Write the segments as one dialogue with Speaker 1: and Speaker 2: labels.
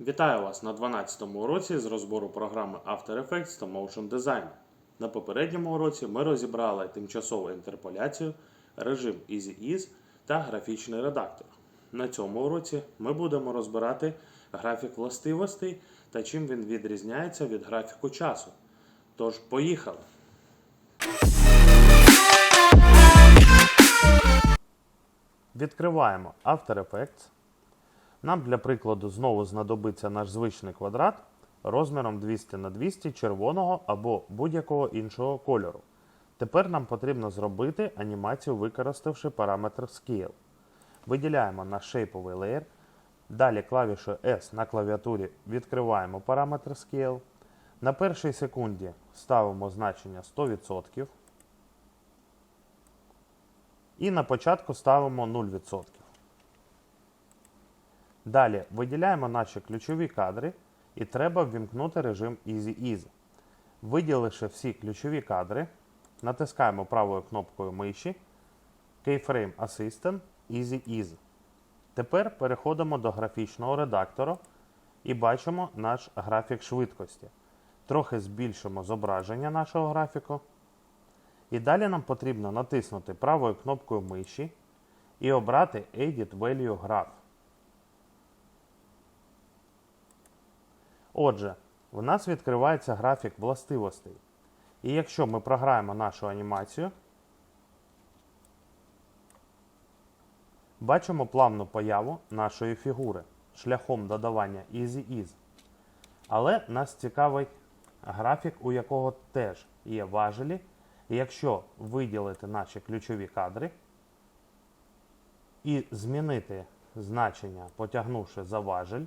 Speaker 1: Вітаю вас на 12-му уроці з розбору програми After Effects та Motion Design. На попередньому уроці ми розібрали тимчасову інтерполяцію, режим Easy-Ease та графічний редактор. На цьому уроці ми будемо розбирати графік властивостей та чим він відрізняється від графіку часу. Тож, поїхали! Відкриваємо After Effects. Нам для прикладу знову знадобиться наш звичний квадрат розміром 200 на 200 червоного або будь-якого іншого кольору. Тепер нам потрібно зробити анімацію, використавши параметр Scale. Виділяємо наш шейповий леєр. Далі клавішою S на клавіатурі відкриваємо параметр Scale. На першій секунді ставимо значення 100%. І на початку ставимо 0%. Далі виділяємо наші ключові кадри і треба ввімкнути режим Easy Ease. Виділивши всі ключові кадри, натискаємо правою кнопкою миші Keyframe Assistant Easy Ease. Тепер переходимо до графічного редактора і бачимо наш графік швидкості. Трохи збільшимо зображення нашого графіку. І далі нам потрібно натиснути правою кнопкою миші і обрати Edit Value Graph. Отже, в нас відкривається графік властивостей. І якщо ми програємо нашу анімацію, бачимо плавну появу нашої фігури шляхом додавання Easy-Ease. Але нас цікавить графік, у якого теж є важелі. І якщо виділити наші ключові кадри і змінити значення, потягнувши за важель,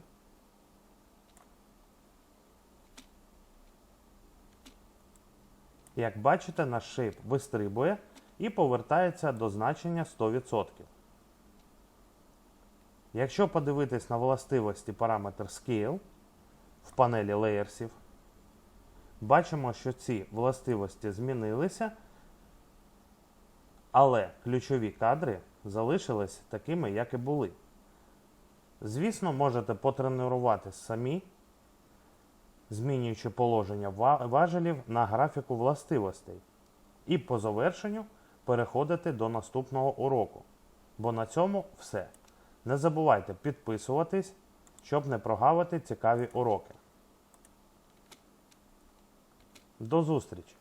Speaker 1: Як бачите, наш шейп вистрибує і повертається до значення 100%. Якщо подивитись на властивості параметр Scale в панелі леєрсів, бачимо, що ці властивості змінилися, але ключові кадри залишились такими, як і були. Звісно, можете потренуватись самі змінюючи положення важелів на графіку властивостей. І по завершенню переходити до наступного уроку. Бо на цьому все. Не забувайте підписуватись, щоб не прогавити цікаві уроки. До зустрічі!